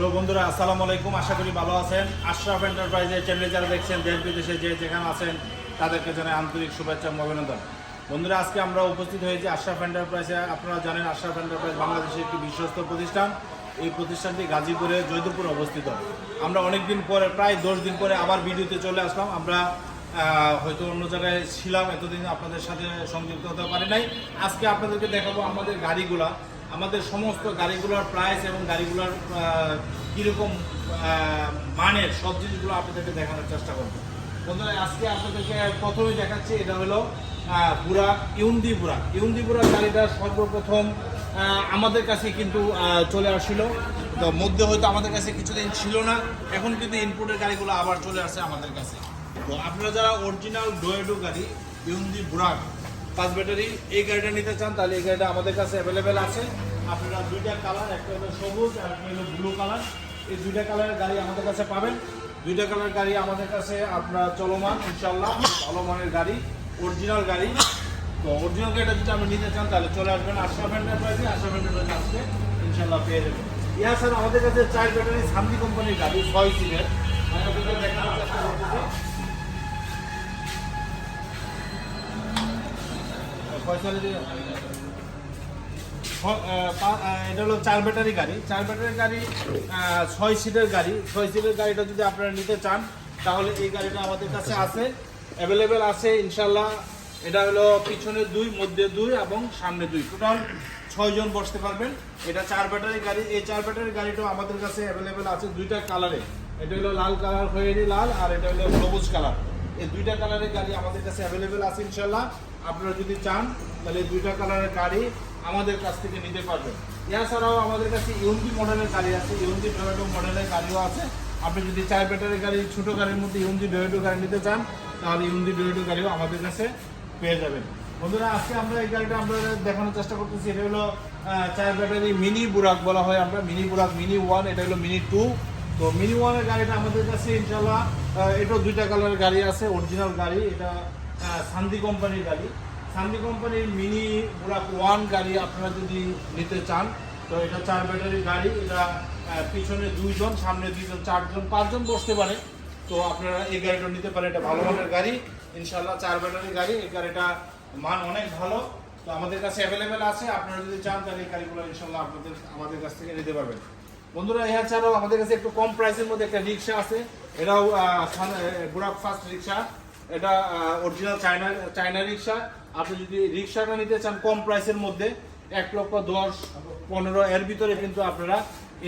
তো বন্ধুরা, আসসালামু আলাইকুম। আশা করি ভালো আছেন। আশরাফ এন্টারপ্রাইজের চ্যানেলে যারা দেখছেন, দেশ বিদেশে যে যেখানে আছেন, তাদেরকে জানাই আন্তরিক শুভেচ্ছা অভিনন্দন। বন্ধুরা, আজকে আমরা উপস্থিত হয়েছি আশরাফ এন্টারপ্রাইজে আপনারা জানেন, আশরাফ এন্টারপ্রাইজ বাংলাদেশের একটি বিশ্বস্ত প্রতিষ্ঠান। এই প্রতিষ্ঠানটি গাজীপুরে জয়দুপুরে অবস্থিত। আমরা অনেক দিন পরে, প্রায় দশ দিন পরে আবার ভিডিওতে চলে আসলাম। আমরা হয়তো অন্য জায়গায় ছিলাম, এতদিন আপনাদের সাথে সংযুক্ত হতে পারি নাই। আজকে আপনাদেরকে দেখাবো আমাদের গাড়িগুলা। আমাদের সমস্ত গাড়িগুলোর প্রাইস এবং গাড়িগুলোর কীরকম মানের সব জিনিসগুলো আপনাদেরকে দেখানোর চেষ্টা করব। বন্ধুরা, আজকে আপনাদেরকে প্রথমে দেখাচ্ছি, এটা হলো বুরাক ইউন্দি বুরাক ইউন্দি বুরাক গাড়িটা সর্বপ্রথম আমাদের কাছে কিন্তু চলে আসছিল। তো মধ্যে হয়তো আমাদের কাছে কিছুদিন ছিল না, এখন কিন্তু ইনপুটের গাড়িগুলো আবার চলে আসে আমাদের কাছে। তো আপনারা যারা অরিজিনাল ডোয়েডো গাড়ি ইউন্দি বুরাক পাঁচ ব্যাটারি, এই গাড়িটা নিতে চান, তাহলে এই গাড়িটা আমাদের কাছে অ্যাভেলেবেল আছে। আপনারা দুইটা কালার একটা হলো সবুজ আর একটা হলো ব্লু কালার এই দুইটা কালারের গাড়ি আমাদের কাছে পাবেন। দুইটা কালার গাড়ি আমাদের কাছে আপনার চলমান ইনশাল্লাহ ভালো মানের গাড়ি অরিজিনাল গাড়ি। তো অরিজিনাল গাড়িটা যদি আপনি নিতে চান, তাহলে চলে আসবেন আশা আশরাফ এন্টারপ্রাইজে আশরাফ এন্টারপ্রাইজে আসলে ইনশাল্লাহ পেয়ে যাবেন। ইয়া স্যার আমাদের কাছে চার ব্যাটারি সামনি কোম্পানির গাড়ি, ছয় আমি আপনাদের দেখানোর এটা হলো চার ব্যাটারি গাড়ি। চার ব্যাটারি গাড়ি ছয় সিটের গাড়ি। ছয় সিটের গাড়িটা যদি আপনারা নিতে চান, তাহলে এই গাড়িটা আমাদের কাছে আছে। অ্যাভেলেবেল আছে, ইনশাল্লাহ। এটা হলো পিছনে দুই, মধ্যে দুই এবং সামনে দুই। টোটাল ছয়জন বসতে পারবেন। এটা চার ব্যাটারি গাড়ি। এই চার ব্যাটারি গাড়িটাও আমাদের কাছে অ্যাভেলেবেল আছে দুইটা কালারে এটা হলো লাল কালার খয়েরি লাল, আর এটা হলো সবুজ কালার এই দুইটা কালারের গাড়ি আমাদের কাছে অ্যাভেলেবেল আছে ইনশাল্লাহ আপনারা যদি চান, তাহলে দুইটা কালারের গাড়ি আমাদের কাছ থেকে নিতে পারবেন। এছাড়াও আমাদের কাছে ইউনজি মডেলের গাড়ি আছে ইউনজি ডোয়েটো মডেলের গাড়িও আছে। আপনি যদি চার ব্যাটারির গাড়ি, ছোটো গাড়ির মধ্যে ইউনজি ডোয়েটো গাড়ি নিতে চান, তাহলে ইউনজি ডোয়েটো গাড়িও আমাদের কাছে পেয়ে যাবেন। বন্ধুরা, আজকে আমরা এই গাড়িটা আমরা দেখানোর চেষ্টা করতেছি। এটা হলো চার ব্যাটারি মিনি বুরাক বলা হয় আমরা। মিনি বুরাক মিনি ওয়ান এটা হলো মিনি টু তো মিনি ওয়ানের গাড়িটা আমাদের কাছে ইনশাল্লাহ এটাও দুইটা কালারের গাড়ি আছে অরিজিনাল গাড়ি, এটা সান্দি কোম্পানির গাড়ি। সান্দি কোম্পানির মিনি বুরাক ওয়ান গাড়ি আপনারা যদি নিতে চান, তো এটা চার ব্যাটারির গাড়ি, এটা পিছনে দুইজন, সামনে দুইজন, চারজন, পাঁচজন বসতে পারে। তো আপনারা এই গাড়িটা নিতে পারেন, এটা ভালো মানের গাড়ি। ইনশাল্লাহ চার ব্যাটারির গাড়ি, এই গাড়িটা মান অনেক ভালো। তো আমাদের কাছে অ্যাভেলেবেল আছে, আপনারা যদি চান তাহলে এই গাড়িগুলো ইনশাল্লাহ আপনাদের, আমাদের কাছ থেকে নিতে পারবেন। বন্ধুরা এর ছাড়াও আমাদের কাছে একটু কম প্রাইসের মধ্যে একটা রিক্সা আছে। এটাও বুড়াক ফার্স্ট রিক্সা। এটা অরিজিনাল চায়না চায়না রিক্সা। আপনি যদি রিক্সাটা নিতে চান কম প্রাইসের মধ্যে, এক লক্ষ দশ, পনেরো এর ভিতরে কিন্তু আপনারা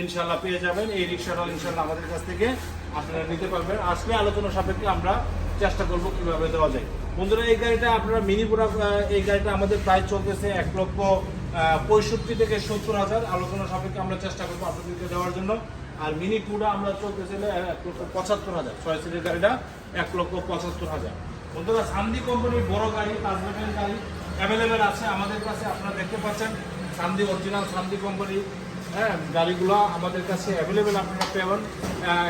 ইনশাল্লাহ পেয়ে যাবেন। এই রিক্সাটাও ইনশাল্লাহ আমাদের কাছ থেকে আপনারা নিতে পারবেন। আসলে আলোচনা সাপেক্ষে আমরা চেষ্টা করব কীভাবে দেওয়া যায়। বন্ধুরা, এই গাড়িটা আপনারা মিনি বুড়া এই গাড়িটা আমাদের প্রায় চলতেছে এক লক্ষ পঁয়ষট্টি থেকে সত্তর হাজার আলোচনা সাপেক্ষে আমরা চেষ্টা করব আপনাদেরকে দেওয়ার জন্য। আর মিনি টুটা আমরা চলতেছিল এক লক্ষ পঁচাত্তর হাজার। ছয় সিটের গাড়িটা এক লক্ষ পঁচাত্তর হাজার। বন্ধুরা, সান্দি কোম্পানির বড় গাড়ি ব্যাটারির গাড়ি অ্যাভেলেবেল আছে আমাদের কাছে, আপনারা দেখতে পাচ্ছেন। সান্দি অরিজিনাল সান্দি কোম্পানি হ্যাঁ গাড়িগুলো আমাদের কাছে অ্যাভেলেবেল আপনারা পাবেন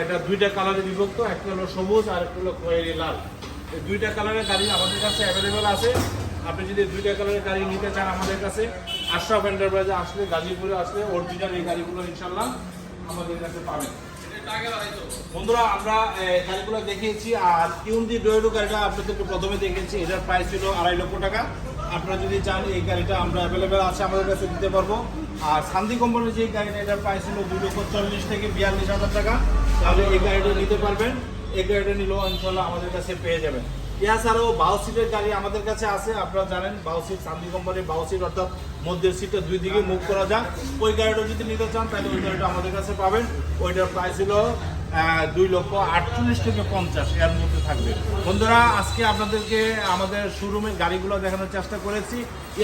এটা দুইটা কালারে বিভক্ত, একটা হলো সবুজ আর একটা হলো খয়েরি লাল। এই দুইটা কালারের গাড়ি আমাদের কাছে অ্যাভেলেবেল আছে। আপনি যদি দুইটা কালারের গাড়ি নিতে চান আমাদের কাছে আশরাফ এন্টারপ্রাইজে আসলে, গাজীপুরে আসলে অরিজিনাল এই গাড়িগুলো ইনশাল্লাহ আমাদের কাছে পাবেন। বন্ধুরা, আমরা গাড়িগুলো দেখিয়েছি, আর ইউনজি ডোয়েডো গাড়িটা আপনাদেরকে প্রথমে দেখিয়েছি, এটার প্রাইস ছিল আড়াই লক্ষ টাকা। আপনারা যদি চান, এই গাড়িটা আমরা অ্যাভেলেবেল আছে আমাদের কাছে দিতে পারব। আর শান্তি কোম্পানির যে গাড়িটা, এটার প্রাইস ছিল দুই লক্ষ চল্লিশ থেকে বিয়াল্লিশ হাজার টাকা। তাহলে এই গাড়িটা নিতে পারবেন। এই গাড়িটা নিলেও ইনশাল্লাহ আমাদের কাছে পেয়ে যাবেন। এছাড়াও বাউ সিটের গাড়ি আমাদের কাছে আছে, আপনারা জানেন বাউ সিট সান্দি কোম্পানির বাউ সিট, অর্থাৎ মধ্যের সিটটা দুই দিকে মুভ করা যায় ওই গাড়িটা যদি নিতে চান, তাহলে ওই গাড়িটা আমাদের কাছে পাবেন। ওইটার প্রাইস ছিল দুই লক্ষ আটচল্লিশ থেকে পঞ্চাশ, এর মধ্যে থাকবে। বন্ধুরা, আজকে আপনাদেরকে আমাদের শোরুমের গাড়িগুলো দেখানোর চেষ্টা করেছি।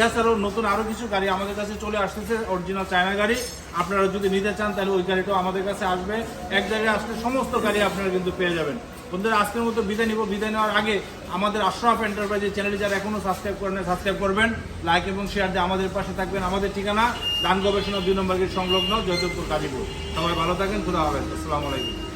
এছাড়াও নতুন আরও কিছু গাড়ি আমাদের কাছে চলে আসতেছে অরিজিনাল চায়না গাড়ি। আপনারা যদি নিতে চান, তাহলে ওই গাড়িটাও আমাদের কাছে আসবে। এক জায়গায় আসলে সমস্ত গাড়ি আপনারা কিন্তু পেয়ে যাবেন। বন্ধুরা, আজকের মতো বিদায় নিব। বিদায় নেওয়ার আগে আমাদের আশরাফ এন্টারপ্রাইজের চ্যানেলে যারা এখনও সাবস্ক্রাইব করেন সাবস্ক্রাইব করবেন। লাইক এবং শেয়ার দিয়ে আমাদের পাশে থাকবেন। আমাদের ঠিকানা দান গবেষণা দুই নম্বর গেট সংলগ্ন জয়দেবপুর কাজীপুর সবাই ভালো থাকেন, খুদা হবে আসসালামু আলাইকুম।